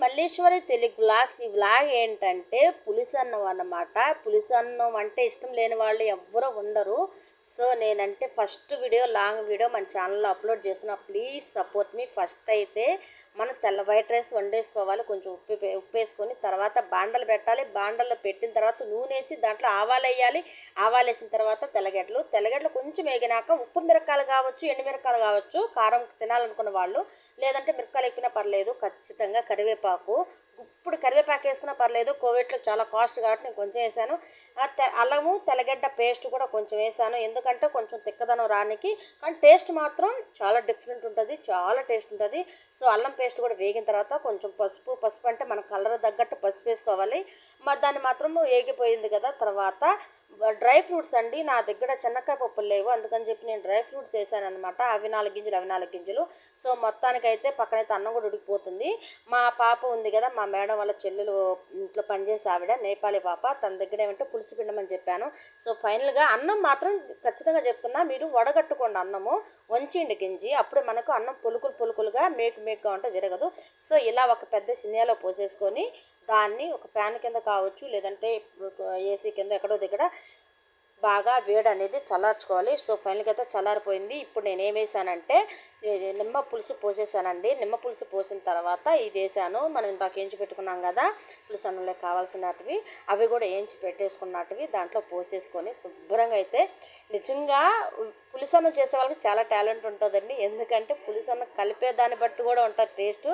Malleswari Telugu blogs ఈ blog ఏంటంటే పులిసన్నం అన్నమాట. పులిసన్నం అంటే ఇష్టం లేని వాళ్ళు ఎవ్వరూ ఉండరు. సో నేనంటే ఫస్ట్ వీడియో లాంగ్ వీడియో మన ఛానల్లో అప్లోడ్ చేస్తున్నా. ప్లీజ్ సపోర్ట్ మీ ఫస్ట్ అయితే. మనం తెల్ల వైట్ రైస్ వండేసుకోవాలి. కొంచెం ఉప్పు వే- ఉప్పు వేసుకొని తర్వాత బాండలు పెట్టాలి. బాండల్లో పెట్టిన తర్వాత నూనె వేసి దాంట్లో ఆవాలు వేయాలి. ఆవాలు వేసిన తర్వాత తెల్లగడ్డలు. తెల్లగడ్డలు కొంచెం వేగినాక ఉప్పు మిరకాయలు కావచ్చు ఎండు మిరకాయలు కావచ్చు కారం తినాలనుకున్న వాళ్ళు లేదంటే మిరకాయలు ఎప్పినా పర్లేదు ఖచ్చితంగా కరివేపాకు ఇప్పుడు కరివేపాకు వేసుకున్నా పర్లేదు కోవిడ్లో చాలా కాస్ట్ కాబట్టి నేను కొంచెం వేసాను. తె- అల్లము తెల్లగడ్డ పేస్ట్ కూడా కొంచెం వేసాను. ఎందుకంటే కొంచెం తిక్కదనం రానికి కానీ టేస్ట్ మాత్రం చాలా డిఫరెంట్ ఉంటుంది చాలా టేస్ట్ ఉంటుంది. సో అల్లం పేస్ట్ కూడా వేగిన తర్వాత కొంచెం పసుపు పసుపు అంటే మన కలర్ తగ్గట్టు పసుపు వేసుకోవాలి. మరి దాన్ని మాత్రం వేగిపోయింది కదా తర్వాత డ్రై ఫ్రూట్స్ అండి నా దగ్గర చెన్నక్కాయ పప్పులు లేవు. అందుకని చెప్పి నేను డ్రై ఫ్రూట్స్ వేసాను అనమాట అవి నాలుగు గింజలు అవి నాలుగు గింజలు. సో మొత్తానికైతే పక్కనైతే అన్నం కూడా ఉడికిపోతుంది. మా పాప ఉంది కదా మా మేడం వాళ్ళ చెల్లెలు ఇంట్లో పనిచేసే ఆవిడ నేపాలి పాప. తన దగ్గర ఏమంటే పులుసు పిండమని చెప్పాను. సో ఫైనల్గా అన్నం మాత్రం ఖచ్చితంగా చెప్తున్నా మీరు వడగట్టుకోండి అన్నము. వంచిండి గింజి. అప్పుడు మనకు అన్నం పులుకులు పులుకులుగా మేకు మేకుగా ఉంటే జరగదు సో ఇలా ఒక పెద్ద సినియాలో పోసేసుకొని దాన్ని ఒక ఫ్యాన్ కింద కావచ్చు లేదంటే ఏసీ కింద ఎక్కడో దగ్గర బాగా వేడి అనేది చల్లార్చుకోవాలి. సో ఫైనల్గా అయితే చల్లారిపోయింది. ఇప్పుడు నేను ఏమేసానంటే నిమ్మ పులుసు పోసేసానండి. నిమ్మ పులుసు పోసిన తర్వాత ఇది వేసాను. మనం ఇందాక ఏంచి పెట్టుకున్నాం కదా పులుసు అన్నంలో కావాల్సినవి అవి కూడా ఏంచి పెట్టేసుకున్నట్టువి దాంట్లో పోసేసుకొని శుభ్రంగా అయితే నిజంగా పులిసన్నం చేసే వాళ్ళకి చాలా టాలెంట్ ఉంటుందండి. ఎందుకంటే పులిసన్నం కలిపే దాన్ని బట్టి కూడా ఉంటుంది టేస్ట్.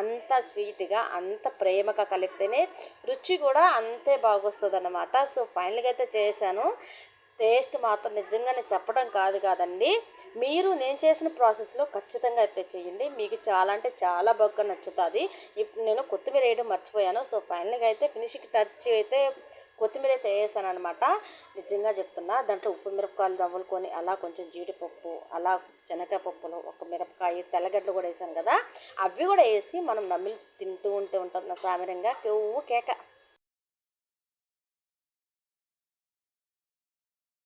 అంత స్వీట్గా అంత ప్రేమగా కలిపితేనే రుచి కూడా అంతే బాగొస్తుంది అన్నమాట సో ఫైనల్గా అయితే చేశాను. టేస్ట్ మాత్రం నిజంగా నేను చెప్పడం కాదు కాదండి. మీరు నేను చేసిన ప్రాసెస్లో ఖచ్చితంగా అయితే చేయండి. మీకు చాలా అంటే చాలా బాగా నచ్చుతుంది. ఇప్పుడు నేను కొత్తిమీర వేయడం మర్చిపోయాను. సో ఫైనల్గా అయితే ఫినిషింగ్ టచ్ అయితే కొత్తిమీర అయితే వేసాను అనమాట నిజంగా చెప్తున్నా దాంట్లో ఉప్పు మిరపకాయలు నవ్వులుకొని అలా కొంచెం జీడిపప్పు అలా శనగకాయ పప్పులు ఒక మిరపకాయ తెల్లగడ్డలు కూడా వేసాను కదా అవి కూడా వేసి మనం నమిలి తింటూ ఉంటే ఉంటుంది నా సామిరంగా. కేవ్వు కేక.